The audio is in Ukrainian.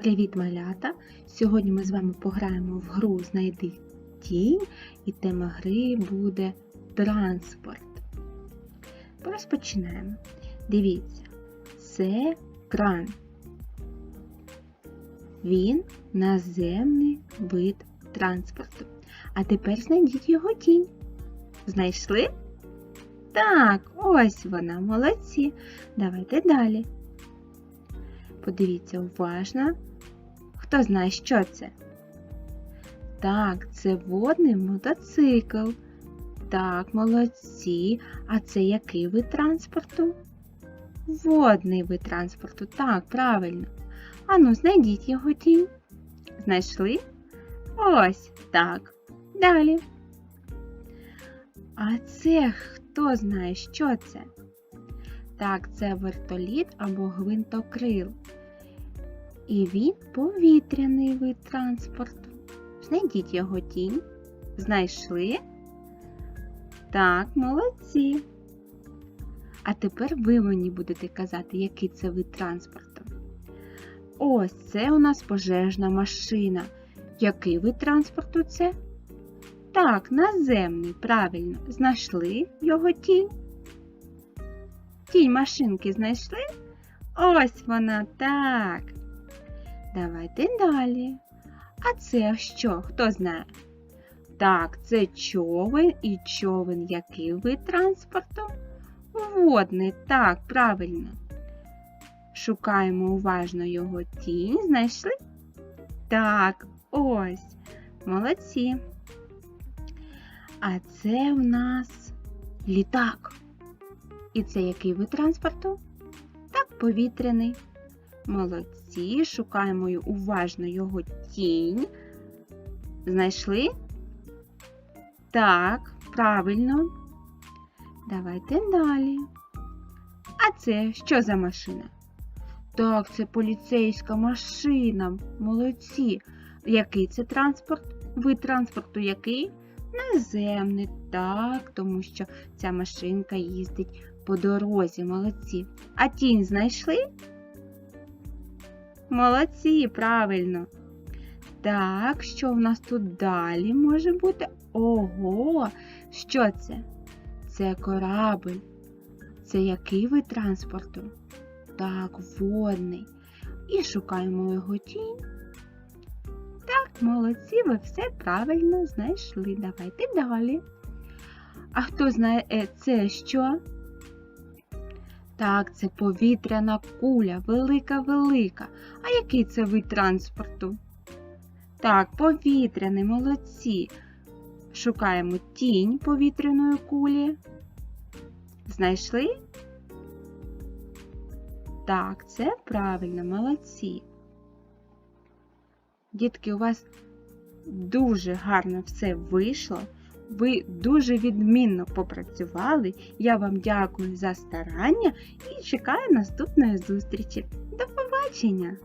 Привіт, малята! Сьогодні ми з вами пограємо в гру Знайди тінь, і тема гри буде транспорт. Розпочинаємо. Дивіться, це кран. Він наземний вид транспорту. А тепер знайдіть його тінь. Знайшли? Так, ось вона, молодці. Давайте далі. Подивіться уважно. Хто знає, що це? Так, це водний мотоцикл. Так, молодці. А це який вид транспорту? Водний вид транспорту. Так, правильно. Ану, знайдіть його тінь. Знайшли? Ось так. Далі. А це хто знає, що це? Так, це вертоліт або гвинтокрил. І він повітряний вид транспорту. Знайдіть його тінь. Знайшли? Так, молодці. А тепер ви мені будете казати, який це вид транспорту. Ось це у нас пожежна машина. Який вид транспорту це? Так, наземний, правильно. Знайшли його тінь? Тінь машинки знайшли? Ось вона так. Давайте далі. А це що? Хто знає? Так, це човен і човен який вид транспорту? Водний, так, правильно. Шукаємо уважно його тінь. Знайшли? Так, ось. Молодці. А це в нас літак. І це який вид транспорту? Так, повітряний. Молодці, шукаємо уважно його тінь. Знайшли? Так, правильно. Давайте далі. А це що за машина? Так, це поліцейська машина. Молодці. Який це транспорт? Вид транспорту який? Наземний, так, тому що ця машинка їздить по дорозі, молодці. А тінь знайшли? Молодці, правильно. Так, що в нас тут далі може бути? Ого, що це? Це корабль. Це який вид транспорту? Так, водний. І шукаємо його тінь. Так, молодці, ви все правильно знайшли. Давайте далі. А хто знає, е, це що? Так, це повітряна куля, велика-велика. А який це вид транспорту? Так, повітряний, молодці. Шукаємо тінь повітряної кулі. Знайшли? Так, це правильно, молодці. Дітки, у вас дуже гарно все вийшло. Ви дуже відмінно попрацювали. Я вам дякую за старання і чекаю наступної зустрічі. До побачення!